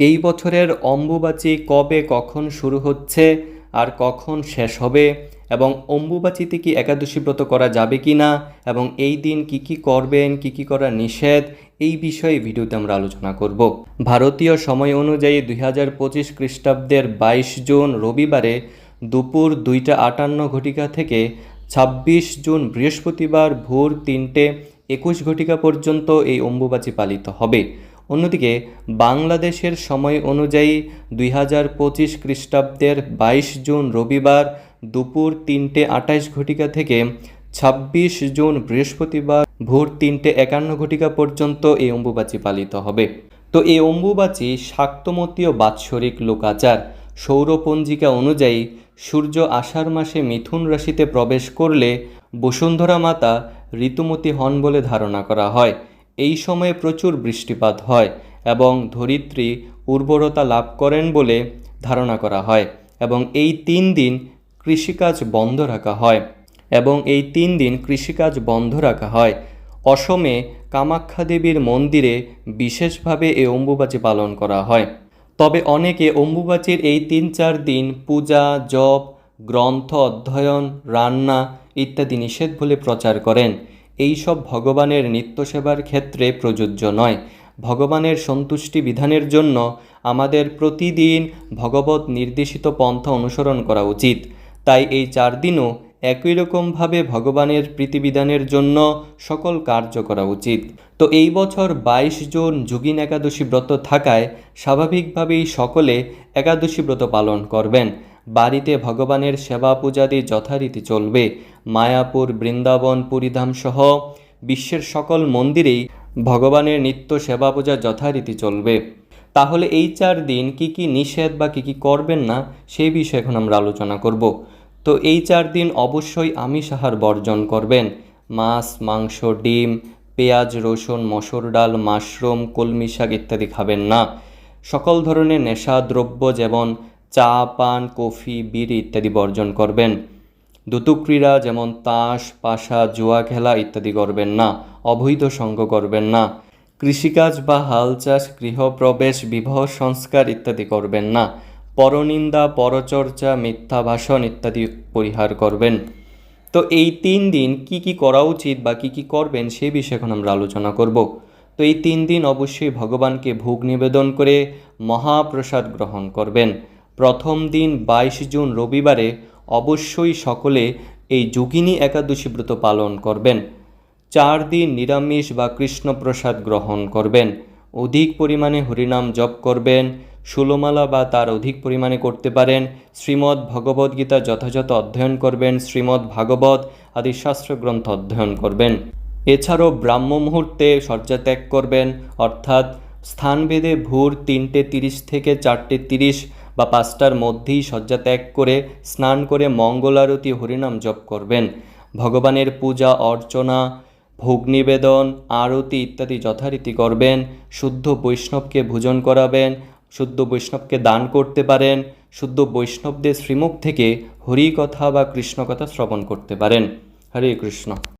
এই বছরের অম্বুবাচী কবে কখন শুরু হচ্ছে আর কখন শেষ হবে এবং অম্বুবাচীতে কি একাদশী ব্রত করা যাবে কি না এবং এই দিন কি কি করবেন, কি কি করা নিষেধ, এই বিষয়ে ভিডিওতে আমরা আলোচনা করব। ভারতীয় সময় অনুযায়ী দুই হাজার পঁচিশ খ্রিস্টাব্দের বাইশ জুন রবিবারে দুপুর দুইটা আটান্ন ঘটিকা থেকে ছাব্বিশ জুন বৃহস্পতিবার ভোর তিনটে একুশ ঘটিকা পর্যন্ত এই অম্বুবাচী পালিত হবে। অন্যদিকে, বাংলাদেশের সময় অনুযায়ী দুই হাজার পঁচিশ খ্রিস্টাব্দের বাইশ জুন রবিবার দুপুর তিনটে আটাইশ ঘটিকা থেকে ছাব্বিশ জুন বৃহস্পতিবার ভোর তিনটে একান্ন ঘটিকা পর্যন্ত এই অম্বুবাচী পালিত হবে। তো এই অম্বুবাচী শাক্তমতীয় বাৎসরিক লোকাচার সৌরপঞ্জিকা অনুযায়ী সূর্য আষাঢ় মাসে মিথুন রাশিতে প্রবেশ করলে বসুন্ধরা মাতা ঋতুমতী হন বলে ধারণা করা হয়। এই সময়ে প্রচুর বৃষ্টিপাত হয় এবং ধরিত্রী উর্বরতা লাভ করেন বলে ধারণা করা হয় এবং এই তিন দিন কৃষিকাজ বন্ধ রাখা হয় এবং এই তিন দিন কৃষিকাজ বন্ধ রাখা হয়। অসমে কামাখ্যা দেবীর মন্দিরে বিশেষভাবে এই অম্বুবাচী পালন করা হয়। তবে অনেকে অম্বুবাচীর এই তিন চার দিন পূজা, জপ, গ্রন্থ অধ্যয়ন, রান্না ইত্যাদি নিষেধ বলে প্রচার করেন। এই সব ভগবানের নিত্য সেবার ক্ষেত্রে প্রযোজ্য নয়। ভগবানের সন্তুষ্টি বিধানের জন্য আমাদের প্রতিদিন ভগবত নির্দেশিত পন্থা অনুসরণ করা উচিত। তাই এই চার দিনও একই রকমভাবে ভগবানের প্রীতিবিধানের জন্য সকল কার্য করা উচিত। তো এই বছর বাইশ জন যোগিন একাদশী ব্রত থাকায় স্বাভাবিকভাবেই সকলে একাদশী ব্রত পালন করবেন। বাড়িতে ভগবানের সেবা পূজাদি যথারীতি চলবে। মায়াপুর, বৃন্দাবন, পুরীধাম সহ বিশ্বের সকল মন্দিরেই ভগবানের নিত্য সেবা পূজা যথারীতি চলবে। তাহলে এই চার দিন কি কি নিষেধ বা কি কি করবেন না সেই বিষয়ে এখন আমরা আলোচনা করব। তো এই চার দিন অবশ্যই আমিষ আহার বর্জন করবেন। মাছ, মাংস, ডিম, পেঁয়াজ, রসুন, মসুর ডাল, মাশরুম, কলমি শাক ইত্যাদি খাবেন না। সকল ধরনের নেশা, দ্রব্য যেমন চা, পান, কফি, বিড়ি ইত্যাদি বর্জন করবেন। দুতুক্রীড়া যেমন তাস, পাশা, জুয়া খেলা ইত্যাদি করবেন না, অবৈধ সঙ্গ করবেন না। কৃষিকাজ বা হাল চাষ, গৃহপ্রবেশ, বিবাহ সংস্কার ইত্যাদি করবেন না। পরনিন্দা, পরচর্চা, মিথ্যা ভাষণ ইত্যাদি পরিহার করবেন। তো এই তিন দিন কি কি করা উচিত বা কি কি করবেন সে বিষয়ে এখন আমরা আলোচনা করব। তো এই তিন দিন অবশ্যই ভগবানকে ভোগ নিবেদন করে মহাপ্রসাদ গ্রহণ করবেন। প্রথম দিন বাইশ জুন রবিবারে অবশ্যই সকলে এই যোগিনী একাদশী ব্রত পালন করবেন। চার দিন নিরামিষ বা কৃষ্ণপ্রসাদ গ্রহণ করবেন। অধিক পরিমাণে হরিনাম জপ করবেন। ষোলমালা বা তার অধিক পরিমাণে করতে পারেন। শ্রীমদ্ ভগবদ্গীতা যথাযথ অধ্যয়ন করবেন। শ্রীমদ্ ভাগবত আদি শাস্ত্রগ্রন্থ অধ্যয়ন করবেন। এছাড়াও ব্রাহ্ম মুহূর্তে শয্যা ত্যাগ করবেন। অর্থাৎ স্থানভেদে ভোর তিনটে তিরিশ থেকে চারটে তিরিশ বা পাঁচটার মধ্যেই শয্যা ত্যাগ করে, স্নান করে মঙ্গল আরতি হরিনাম জপ করবেন। ভগবানের পূজা, অর্চনা, ভোগ নিবেদন, আরতি ইত্যাদি যথারীতি করবেন। শুদ্ধ বৈষ্ণবকে ভোজন করাবেন, শুদ্ধ বৈষ্ণবকে দান করতে পারেন, শুদ্ধ বৈষ্ণবদের শ্রীমুখ থেকে হরি কথা বা কৃষ্ণ কথা শ্রবণ করতে পারেন। হরে কৃষ্ণ।